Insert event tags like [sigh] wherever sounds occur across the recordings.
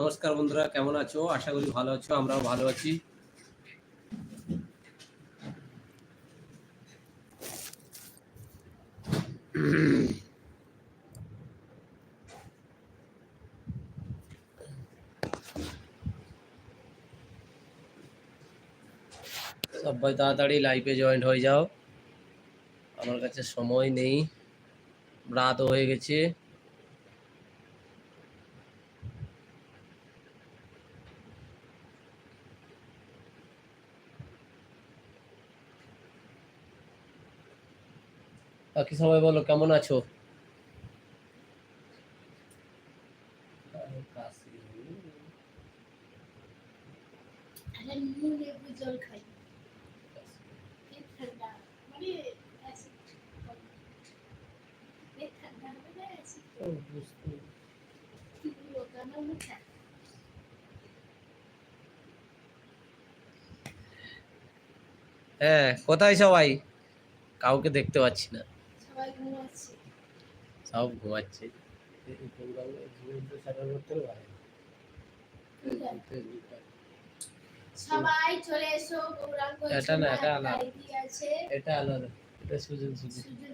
নমস্কার বন্ধুরা, কেমন আছো? আশা করি ভালো আছো, আমরাও ভালো আছি। সবাই তাড়াতাড়ি লাইভে জয়েন্ট হয়ে যাও। আমার কাছে সময় নেই। রাতও হয়ে গেছে। বাকি সবাই বলো কেমন আছো? মানে অ্যাসিড পেট ঠান্ডা হবে না অ্যাসিড কি বলব কেন মুখে হ্যাঁ কোথায় সবাই? কাউকে দেখতে পাচ্ছি না। সব ঘুমাচ্ছে। সবাই চলে এসো গৌরাঙ্গ এটা না, এটা আলাদা। এটা আলাদা এটা সুজন সুজন সুজন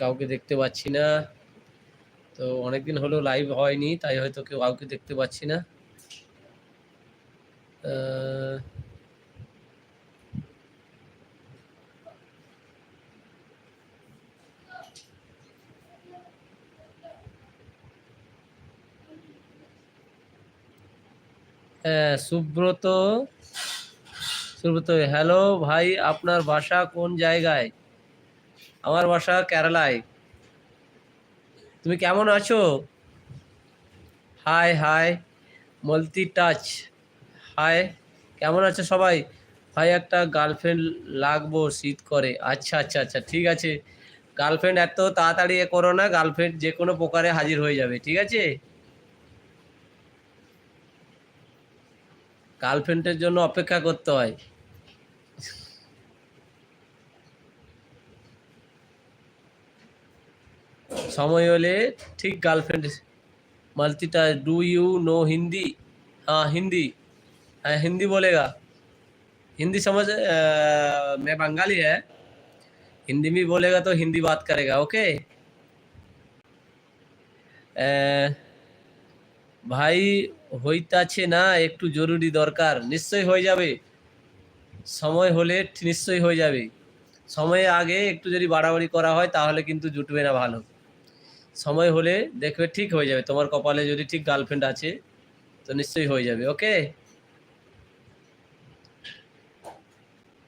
কাউকে দেখতে পাচ্ছি না। তো অনেকদিন হলো লাইভ হয়নি, তাই হয়তো কেউ কাউকে দেখতে পাচ্ছি না। হ্যাঁ সুব্রত সুব্রত হ্যালো ভাই, আপনার বাসা কোন জায়গায়? আমার বাসা কেরালায়। তুমি কেমন আছো? Hi hi Malti touch hi, কেমন আছো সবাই? ভাই, একটা গার্লফ্রেন্ড লাগবো শীত করে। আচ্ছা আচ্ছা আচ্ছা ঠিক আছে। গার্লফ্রেন্ড এত তাড়াতাড়ি এ করো না গার্লফ্রেন্ড যে কোনো প্রকারে হাজির হয়ে যাবে, ঠিক আছে? গার্লফ্রেন্ডের জন্য অপেক্ষা করতে হয়। সময় হলে ठीक girlfriend मल्टीटा do you know Hindi हाँ हिंदी हाँ हिंदी बोलेगा हिंदी समझ अ, मैं बंगाली है हिंदी में बोलेगा तो हिंदी बात करेगा ओके अ, ভাই হইতাছে না একটু জরুরি দরকার নিশ্চয়ই হয়ে যাবে সময় হলে নিশ্চয়ই হয়ে যাবে সময়ের আগে একটু যদি বাড়াবাড়ি করা হয় তাহলে কিন্তু জুটবে না ভালো সময় হলে দেখবে ঠিক হয়ে যাবে তোমার কপালে যদি ঠিক গার্লফ্রেন্ড আছে তো নিশ্চয়ই হয়ে যাবে ओके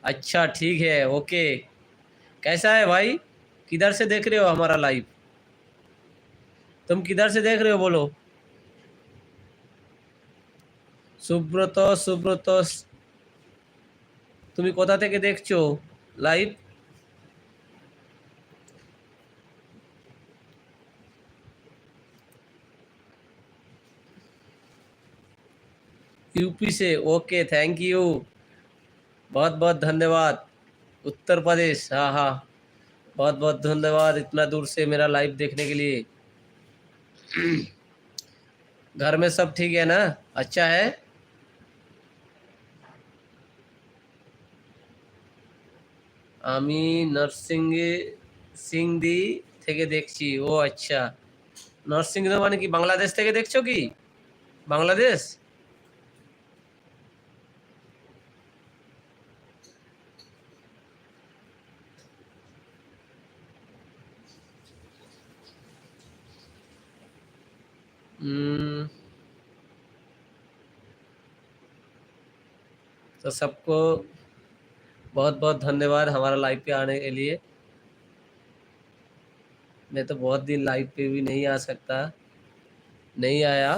अच्छा ठीक है ओके कैसा है भाई किधर से देख रहे हो हमारा लाइव तुम किधर से देख रहे हो बोलो সুব্রত সুব্রত তুমি কোথা থেকে দেখছো লাইভ यूपी से ओके थैंक यू बहुत बहुत धन्यवाद उत्तर प्रदेश हाँ हाँ बहुत बहुत धन्यवाद इतना दूर से मेरा लाइव देखने के लिए [clears throat] घर में सब ठीक है ना अच्छा है আমি নরসিংহে সিংদি থেকে দেখছি ও আচ্ছা নরসিংহ মানে কি বাংলাদেশ থেকে দেখছো কি বাংলাদেশ हम्म, तो सबको बहुत बहुत धन्यवाद हमारा लाइव पे आने के लिए मैं तो बहुत दिन लाइव पे भी नहीं आ सकता नहीं आया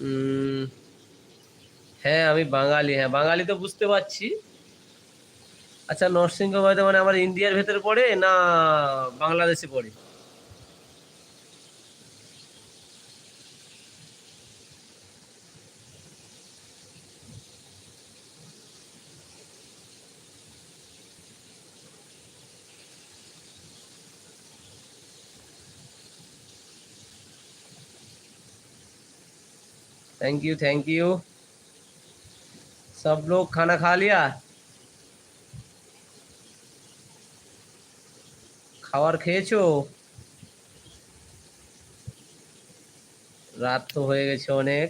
हम्म, হ্যাঁ আমি বাঙালি হ্যাঁ বাঙালি তো বুঝতে পারছি আচ্ছা নরসিংহ বাড়িতে মানে আমার ইন্ডিয়ার ভেতরে পড়ে না বাংলাদেশে পড়ে थैंक यू थैंक यू सब लोग खाना खा लिया খাবার খেয়েছো রাত তো হয়ে গেছে অনেক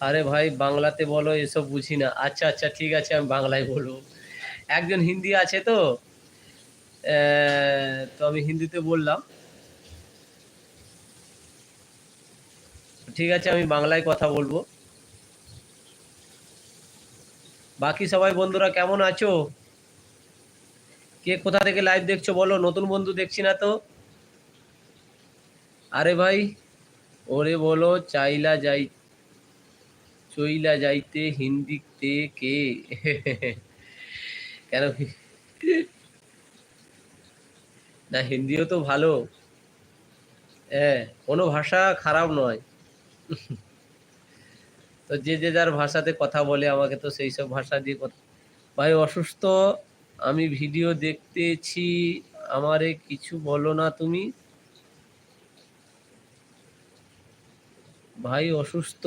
আরে ভাই বাংলাতে বলো এসব বুঝি না আচ্ছা আচ্ছা ঠিক আছে আমি বাংলায় বলবো একজন হিন্দি আছে তো আহ, তো আমি হিন্দিতে বললাম। ঠিক আছে, আমি বাংলায় কথা বলব। বাকি সবাই বন্ধুরা কেমন আছো? কে কোথা থেকে লাইভ দেখছ বলো, নতুন বন্ধু দেখছি না তো? আরে ভাই, ওরে বলো, চাইলা যাই, চইলা যাইতে হিন্দিতে কে? [laughs] কেন না, হিন্দিও তো ভালো। হ্যাঁ কোনো ভাষা খারাপ নয়। তো যে যে যার ভাষাতে কথা বলে, আমাকে তো সেই সব ভাষা দিয়ে কথা ভাই, অসুস্থ, আমি ভিডিও দেখতেছি, আমারে কিছু বলো না তুমি। ভাই, অসুস্থ।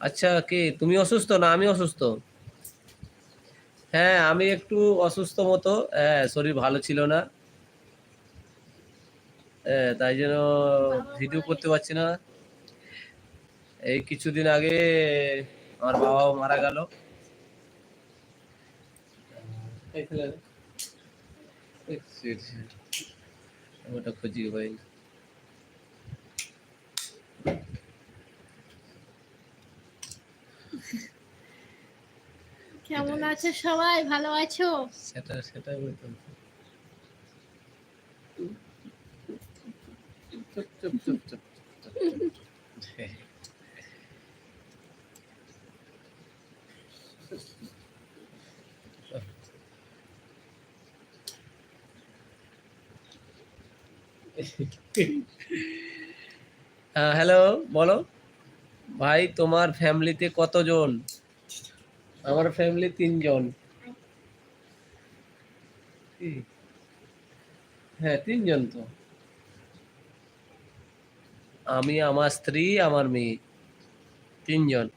আচ্ছা কে? তুমি অসুস্থ না আমি অসুস্থ? হ্যাঁ আমি একটু অসুস্থ মতো। হ্যাঁ শরীর ভালো ছিল না। হ্যাঁ তাই জন্য ভিডিও করতে পারছি না। এই কিছুদিন আগে আমার বাবাও মারা গেল. ওটা খুঁজি ভাই কেমন আছো সবাই? ভালো আছো? সেটা সেটাই চুপ চুপ চুপ চুপ। হ্যাঁ হ্যালো বলো। ভাই তোমার ফ্যামিলিতে কতজন? আমার ফ্যামিলি তিনজন। হ্যাঁ তিনজন তো। আমি আমার স্ত্রী আমার মেয়ে। তিনজন।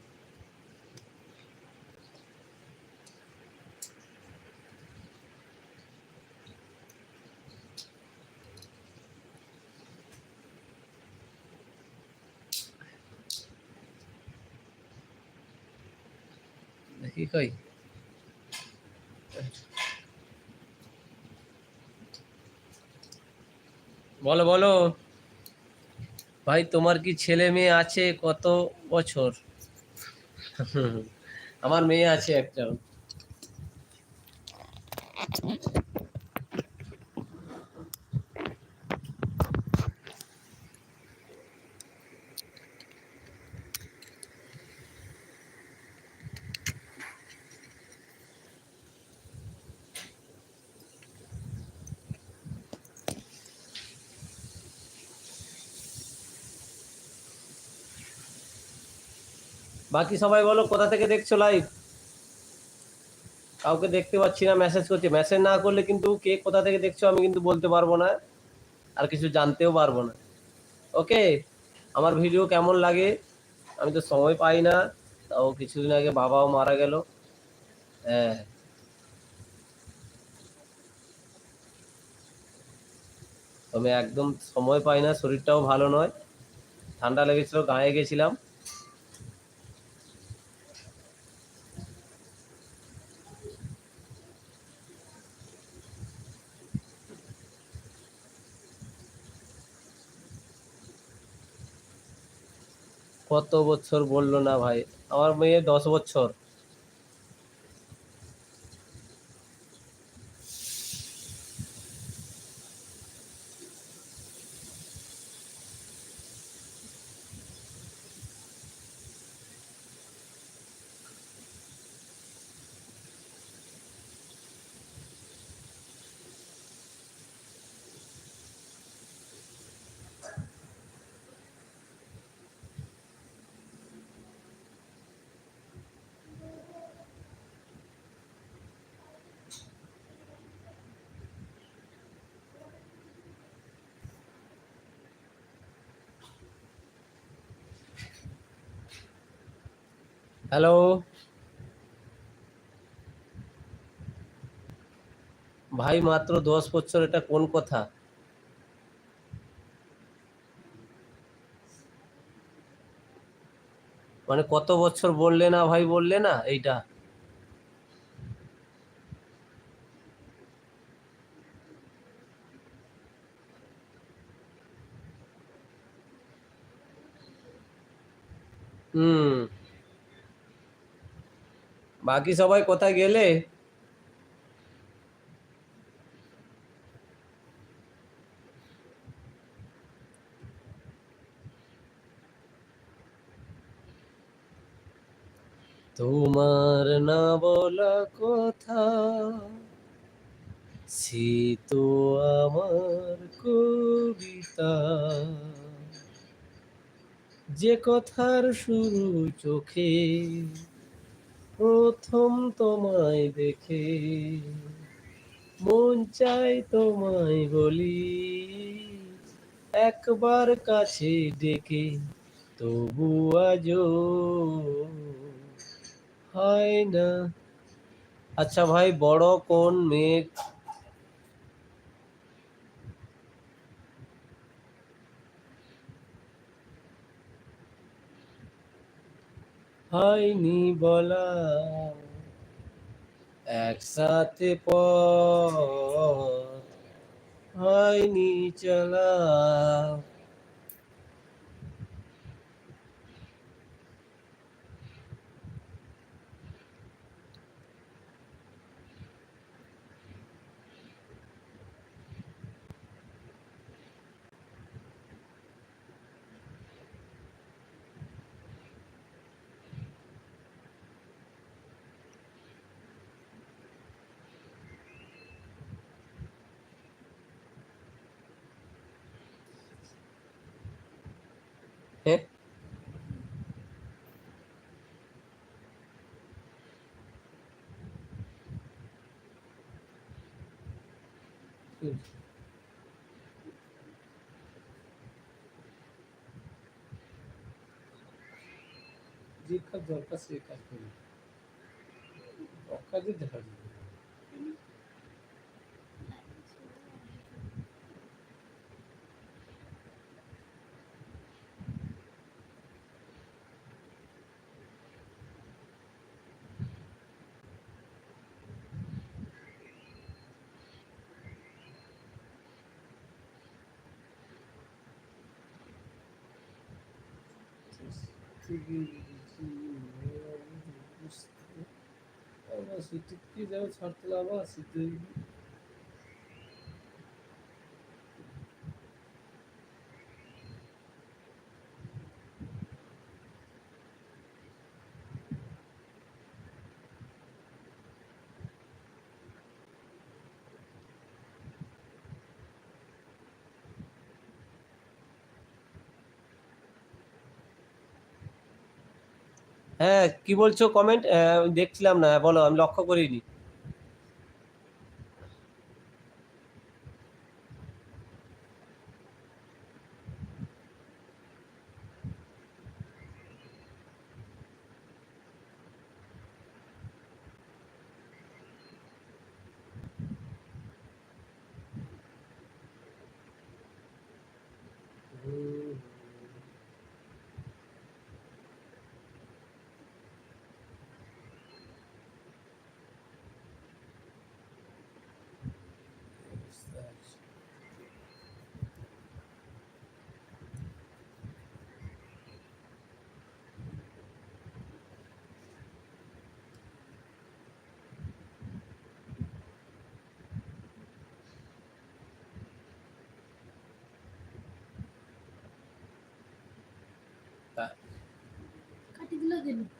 দেখি কই? বলো বলো। ভাই তোমার কি ছেলে মেয়ে আছে কত বছর? [laughs] আমার মেয়ে আছে একটা বাকি সবাই বলো, কোথা থেকে দেখছ লাইভ কাউকে দেখতে পাচ্ছি না মেসেজ করছে। মেসেজ না করলে কিন্তু কে কোথা থেকে দেখছ আমি কিন্তু বলতে পারব না, আর কিছু জানতেও পারব না। ওকে আমার ভিডিও কেমন লাগে? আমি তো সময় পাই না, তাও কিছুদিন আগে বাবাও মারা গেল। হ্যাঁ। আমি একদম সময় পাই না, শরীরটাও ভালো নয়। ঠান্ডা লেগেছিল, গায়ে গেছিলাম। কত বছর বলল না ভাই? আমার মেয়ে দশ বছর। হ্যালো? ভাই, মাত্র দশ বছর, এটা কোন কথা? মানে কত বছর বললে না ভাই, বললে না এইটা? হুম। বাকি সবাই কোথায় গেলে? তোমার না বলা কথা তো আমার কবিতা। যে কথার শুরু চোখে প্রথম তোমায় দেখে। মন চাই তোমায় বলি। একবার কাছে ডেকে, তবু আজ হয় না। আচ্ছা ভাই, বড় কোন মেঘ? হয়নি বলা। একসাথে পথ হয়নি চলা। যে কাজ দরকার সে কাজ করি অকাজে দেখা যাবে আবার সিটিকে ছাড়তে আবার হ্যাঁ কি বলছো কমেন্ট দেখছিলাম না বলো আমি লক্ষ্য করিনি। capítulos de mi